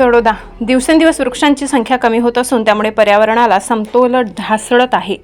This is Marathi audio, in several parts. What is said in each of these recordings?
तडोदा. दिवसेंदिवस वृक्षांची संख्या कमी होत असून त्यामुळे पर्यावरणाला समतोल ढासळत आहे.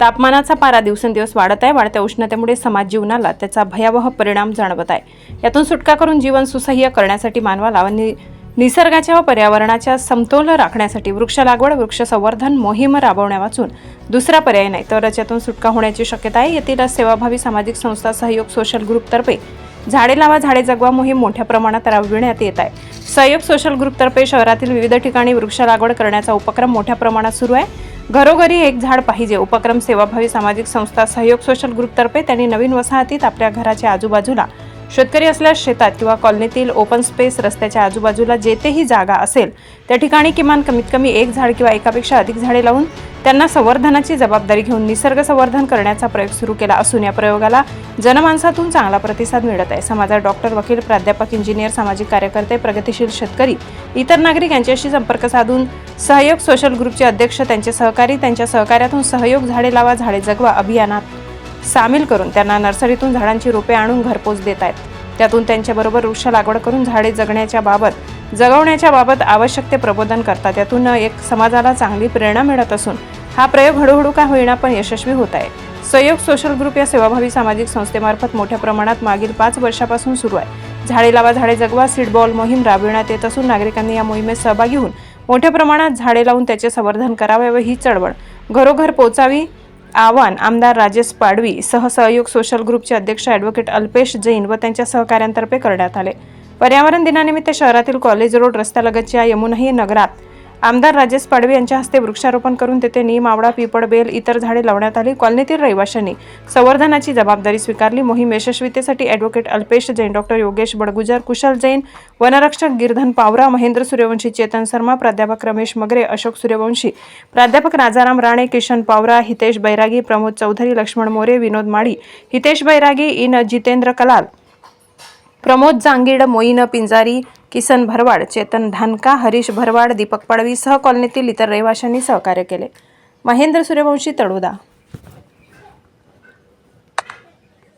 तापमानाचा पारा दिवसेंदिवस वाढत आहे. वाढत्या उष्णतेमुळे समाज जीवनाला त्याचा भयावह परिणाम जाणवत आहे. यातून सुटका करून जीवन सुसह्य करण्यासाठी मानवाला व नि- निसर्गाच्या व पर्यावरणाच्या समतोल राखण्यासाठी वृक्ष लागवड वृक्ष संवर्धन मोहीम राबवण्या वाचून दुसरा पर्याय नाही. तर यातून सुटका होण्याची शक्यता आहे. येथील सेवाभावी सामाजिक संस्था सहयोग सोशल ग्रुपतर्फे झाडे लावा झाडे जगवा मोहीम मोठ्या प्रमाणात राबविण्यात येत आहे. सहयोग सोशल ग्रुपतर्फे शहरातील विविध ठिकाणी वृक्ष लागवड करण्याचा उपक्रम मोठ्या प्रमाणात सुरू आहे. घरोघरी एक झाड पाहिजे उपक्रम सेवाभावी सामाजिक संस्था सहयोग सोशल ग्रुपतर्फे त्यांनी नवीन वसाहतीत आपल्या घराच्या आजूबाजूला शेतकरी असल्यास शेतात किंवा कॉलनीतील ओपन स्पेस रस्त्याच्या आजूबाजूला जेथेही जागा असेल त्या ठिकाणी किमान कमीत कमी एक झाड किंवा एकापेक्षा अधिक झाडे लावून त्यांना संवर्धनाची जबाबदारी घेऊन निसर्ग संवर्धन करण्याचा प्रयोग सुरू केला असून या प्रयोगाला जनमानसातून चांगला प्रतिसाद मिळत आहे. समाजात डॉक्टर वकील प्राध्यापक इंजिनियर सामाजिक कार्यकर्ते प्रगतिशील शेतकरी इतर नागरिक यांच्याशी संपर्क साधून सहयोग सोशल ग्रुपचे अध्यक्ष त्यांचे सहकारी त्यांच्या सहकार्यातून सहयोग झाडे लावा झाडे जगवा अभियानात सामील करून त्यांना नर्सरीतून झाडांची रोपे आणून घरपोच देत आहेत. त्यातून त्यांच्याबरोबर वृक्ष लागवड करून झाडे जगण्याच्या बाबत जगवण्याच्या बाबत आवश्यक ते प्रबोधन करतात. त्यातून एक समाजाला चांगली प्रेरणा मिळत असून हा प्रयोग हळूहळू का होईना पण यशस्वी होत आहे. सहयोग सोशल ग्रुप या सेवाभावी सामाजिक संस्थेमार्फत मोठ्या प्रमाणात मागील पाच वर्षापासून सुरू आहे. झाडे लावा झाडे जगवा सीडबॉल मोहीम राबविण्यात येत असून नागरिकांनी या मोहिमेत सहभागी होऊन मोठ्या प्रमाणात झाडे लावून त्याचे संवर्धन करावे व ही चळवळ घरोघर पोचावी आवाहन आमदार राजेश पाडवी सह सहयोग सोशल ग्रुपचे अध्यक्ष ॲडव्होकेट अल्पेश जैन व त्यांच्या सहकाऱ्यांतर्फे करण्यात आले. पर्यावरण दिनानिमित्त शहरातील कॉलेज रोड रस्त्यालगतच्या यमुनाही नगरात आमदार राजेश पाडवे यांच्या हस्ते वृक्षारोपण करून तेथे नीम आवळा पिपळ बेल इतर झाडे लावण्यात आली. कॉलनीतील रहिवाशांनी संवर्धनाची जबाबदारी स्वीकारली. मोहीम यशस्वीतेसाठी ॲडव्होकेट अल्पेश जैन डॉक्टर योगेश बडगुजर कुशल जैन वनरक्षक गिरधन पावरा महेंद्र सूर्यवंशी चेतन शर्मा प्राध्यापक रमेश मगरे अशोक सूर्यवंशी प्राध्यापक राजाराम राणे किशन पावरा हितेश बैरागी प्रमोद चौधरी लक्ष्मण मोरे विनोद माळी हितेश बैरागी इन जितेंद्र कलाल प्रमोद जांगीड मोईन पिंजारी किसन भरवाड चेतन धानका हरीश भरवाड दीपक पडवी सह कॉलनीतील इतर रहिवाशांनी सहकार्य केले. महेंद्र सूर्यवंशी तळोदा